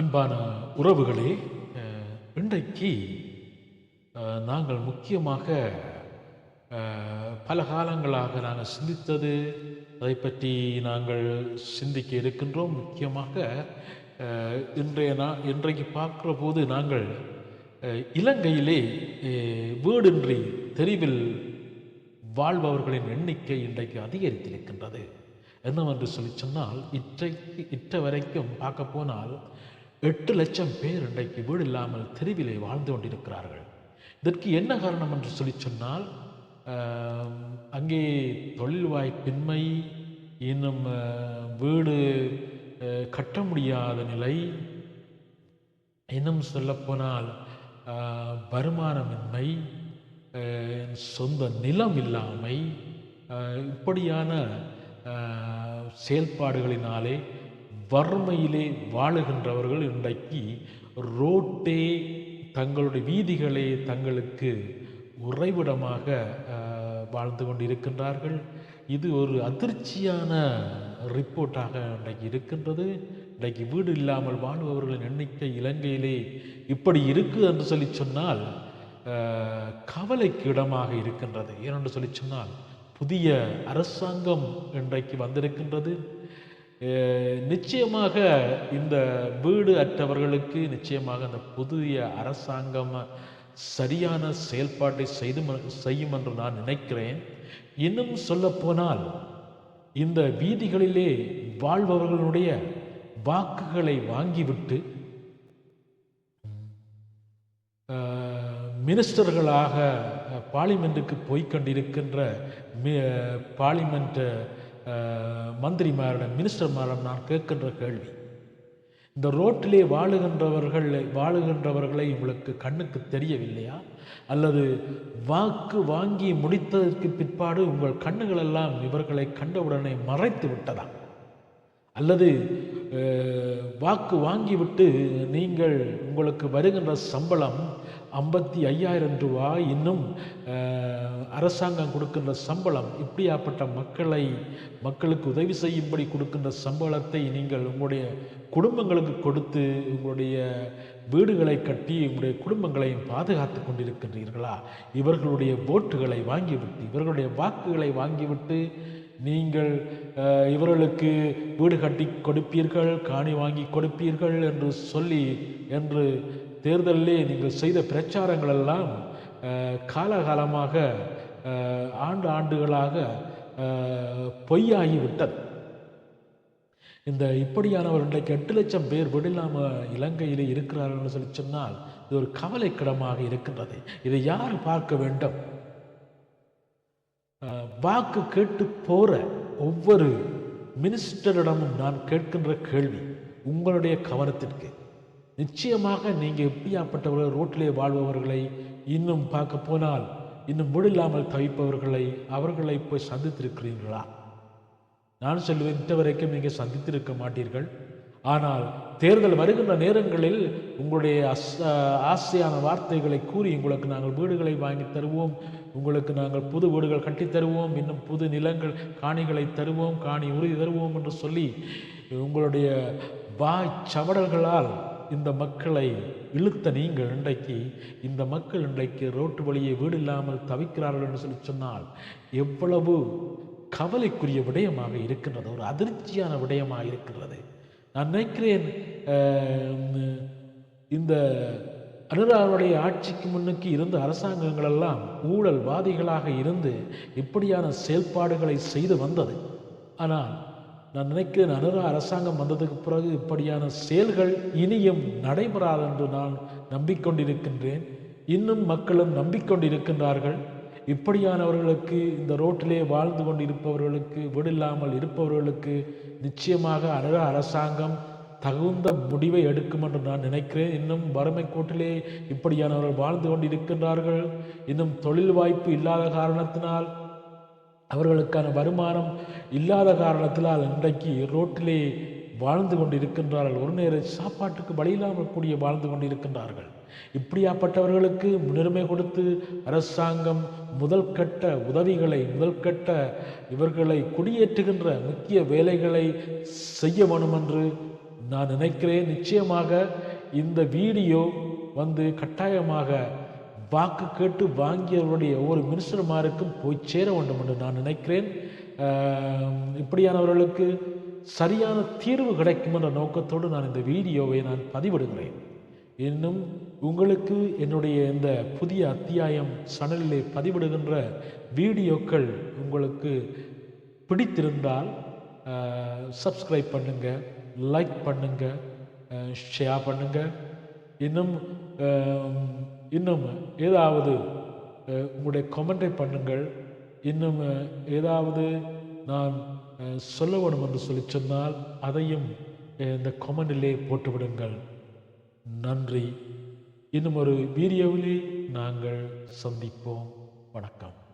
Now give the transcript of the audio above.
அன்பான உறவுகளே இன்றைக்கு நாங்கள் முக்கியமாக பல காலங்களாக நாங்கள் சிந்தித்தது அதை பற்றி நாங்கள் சிந்திக்க இருக்கின்றோம். முக்கியமாக இன்றைய நா இன்றைக்கு பார்க்குற போது நாங்கள் இலங்கையிலே வீடின்றி தெருவில் வாழ்பவர்களின் எண்ணிக்கை இன்றைக்கு அதிகரித்திருக்கின்றது. என்னவென்று சொல்லி சொன்னால் இற்றைக்கு இற்ற வரைக்கும் பார்க்க போனால் எட்டு லட்சம் பேர் இன்றைக்கு வீடு இல்லாமல் தெருவிலே வாழ்ந்து கொண்டிருக்கிறார்கள். இதற்கு என்ன காரணம் என்று சொல்லி சொன்னால் அங்கே தொழில் வாய்ப்பின்மை இன்னும் வீடு கட்ட முடியாத நிலை. இன்னும் சொல்லப்போனால் வருமானமின்மை சொந்த நிலம் இல்லாமை இப்படியான செயல்பாடுகளினாலே வறுமையிலே வாழுகின்றவர்கள் இன்றைக்கு ரோட்டே தங்களுடைய வீதிகளே தங்களுக்கு உறைவிடமாக வாழ்ந்து வாழ்ந்து கொண்டிருக்கின்றார்கள். இது ஒரு அதிர்ச்சியான ரிப்போர்ட்டாக இன்றைக்கு இருக்கின்றது. இன்றைக்கு வீடு இல்லாமல் வாழ்பவர்களின் எண்ணிக்கை இலங்கையிலே இப்படி இருக்கு என்று சொல்லி சொன்னால் கவலைக்கு இடமாக இருக்கின்றது. ஏனென்று சொல்லி சொன்னால் புதிய அரசாங்கம் இன்றைக்கு வந்திருக்கின்றது. நிச்சயமாக இந்த வீடு அற்றவர்களுக்கு நிச்சயமாக அந்த புதிய அரசாங்கம் சரியான செயல்பாட்டை செய்து செய்யும் என்று நான் நினைக்கிறேன். இன்னும் சொல்லப்போனால் இந்த வீதிகளிலே வாழ்பவர்களுடைய வாக்குகளை வாங்கிவிட்டு மினிஸ்டர்களாக பார்லிமெண்ட்டுக்கு போய்கொண்டிருக்கின்ற மி- பார்லிமெண்ட் மந்திரிமாரிடம் மினிஸ்டர்மாரிடம் நான் கேட்கின்ற கேள்வி. இந்த ரோட்டிலே வாழுகின்றவர்கள் வாழுகின்றவர்களை உங்களுக்கு கண்ணுக்கு தெரியவில்லையா? அல்லது வாக்கு வாங்கி முடித்ததற்கு பிற்பாடு உங்கள் கண்ணுகளெல்லாம் இவர்களை கண்டவுடனே மறைத்து விட்டதா? அல்லது வாக்கு வாங்கிவிட்டு நீங்கள் உங்களுக்கு வருகின்ற சம்பளம் ஐம்பத்தி ஐயாயிரம் ரூபாய் இன்னும் அரசாங்கம் கொடுக்கின்ற சம்பளம் இப்படியாப்பட்ட மக்களை மக்களுக்கு உதவி செய்யும்படி கொடுக்கின்ற சம்பளத்தை நீங்கள் உங்களுடைய குடும்பங்களுக்கு கொடுத்து உங்களுடைய வீடுகளை கட்டி உங்களுடைய குடும்பங்களையும் பாதுகாத்து கொண்டிருக்கின்றீர்களா? இவர்களுடைய ஓட்டுகளை வாங்கிவிட்டு இவர்களுடைய வாக்குகளை வாங்கிவிட்டு நீங்கள் இவர்களுக்கு வீடு கட்டி கொடுப்பீர்கள் காணி வாங்கி கொடுப்பீர்கள் என்று சொல்லி என்று தேர்தலிலே நீங்கள் செய்த பிரச்சாரங்கள் எல்லாம் காலகாலமாக ஆண்டு ஆண்டுகளாக பொய்யாகிவிட்டது. இந்த இப்படியானவர் இன்றைக்கு எட்டு லட்சம் பேர் விடில்லாம இலங்கையிலே இருக்கிறார்கள் சொல்லி சொன்னால் இது ஒரு கவலைக்கிடமாக இருக்கின்றது. இதை யார் பார்க்க வேண்டும்? வாக்கு கேட்டு போகிற ஒவ்வொரு மினிஸ்டரிடமும் நான் கேட்கின்ற கேள்வி உங்களுடைய கவனத்திற்கு. நிச்சயமாக நீங்கள் எப்படியாப்பட்டவர்கள் ரோட்டிலே வாழ்பவர்களை இன்னும் பார்க்க போனால் இன்னும் முடில்லாமல் தவிப்பவர்களை அவர்களை போய் சந்தித்திருக்கிறீர்களா? நான் சொல்லுவேன் இந்த வரைக்கும் நீங்கள் சந்தித்திருக்க மாட்டீர்கள். ஆனால் தேர்தல் வருகின்ற நேரங்களில் உங்களுடைய அஸ் ஆசையான வார்த்தைகளை கூறி உங்களுக்கு நாங்கள் வீடுகளை வாங்கி தருவோம் உங்களுக்கு நாங்கள் புது வீடுகள் கட்டித் தருவோம் இன்னும் புது நிலங்கள் காணிகளை தருவோம் காணி உறுதி தருவோம் என்று சொல்லி உங்களுடைய வாய் சவடல்களால் இந்த மக்களை இழுத்த நீங்கள் இன்றைக்கு இந்த மக்கள் இன்றைக்கு ரோட்டு வழியே வீடு இல்லாமல் தவிக்கிறார்கள் என்று சொல்லி சொன்னால் எவ்வளவு கவலைக்குரிய விடயமாக இருக்கின்றது ஒரு அதிர்ச்சியான விடயமாக இருக்கின்றது. நான் நினைக்கிறேன் இந்த அனுராவுடைய ஆட்சிக்கு முன்னுக்கு இருந்த அரசாங்கங்களெல்லாம் ஊழல்வாதிகளாக இருந்து இப்படியான செயல்பாடுகளை செய்து வந்தது. ஆனால் நான் நினைக்கிறேன் அனுரா அரசாங்கம் வந்ததுக்கு பிறகு இப்படியான செயல்கள் இனியும் நடைபெறாது என்று நான் நம்பிக்கொண்டிருக்கின்றேன். இன்னும் மக்களும் நம்பிக்கொண்டிருக்கின்றார்கள். இப்படியானவர்களுக்கு இந்த ரோட்டிலே வாழ்ந்து கொண்டு இருப்பவர்களுக்கு வீடு வீடில்லாமல் இருப்பவர்களுக்கு நிச்சயமாக அழக அரசாங்கம் தகுந்த முடிவை எடுக்கும் என்று நான் நினைக்கிறேன். இன்னும் வறுமை கோட்டிலே இப்படியானவர்கள் வாழ்ந்து கொண்டு இருக்கின்றார்கள் இன்னும் தொழில் வாய்ப்பு இல்லாத காரணத்தினால் அவர்களுக்கான வருமானம் இல்லாத காரணத்தினால் இன்றைக்கு ரோட்டிலே வாழ்ந்து கொண்டிருக்கின்றார்கள். ஒரு நேர சாப்பாட்டுக்கு வழியில்லாமல் கூடிய வாழ்ந்து கொண்டிருக்கின்றார்கள். இப்படியாப்பட்டவர்களுக்கு முன்னுரிமை கொடுத்து அரசாங்கம் முதல் கட்ட உதவிகளை முதல் கட்ட இவர்களை குடியேற்றுகின்ற முக்கிய வேலைகளை செய்ய வேணும் என்று நான் நினைக்கிறேன். நிச்சயமாக இந்த வீடியோ வந்து கட்டாயமாக வாக்கு கேட்டு வாங்கியவருடைய ஒவ்வொரு மினிஸ்டர்மாருக்கும் போய் சேர வேண்டும் என்று நான் நினைக்கிறேன். இப்படியானவர்களுக்கு சரியான தீர்வு கிடைக்கும் என்ற நோக்கத்தோடு நான் இந்த வீடியோவை நான் பதிவிடுகிறேன். இன்னும் உங்களுக்கு என்னுடைய இந்த புதிய அத்தியாயம் சனலிலே பதிவிடுகின்ற வீடியோக்கள் உங்களுக்கு பிடித்திருந்தால் சப்ஸ்கிரைப் பண்ணுங்கள் லைக் பண்ணுங்கள் ஷேர் பண்ணுங்கள் இன்னும் இன்னும் ஏதாவது உங்களுடைய கமெண்டை பண்ணுங்கள். இன்னும் ஏதாவது நான் சொல்ல வேண்டும் என்று சொல்லி சொன்னால் அதையும் இந்த கமெண்டிலே போட்டுவிடுங்கள். நன்றி. இன்னும் ஒரு வீடியோவிலே நாங்கள் சந்திப்போம். வணக்கம்.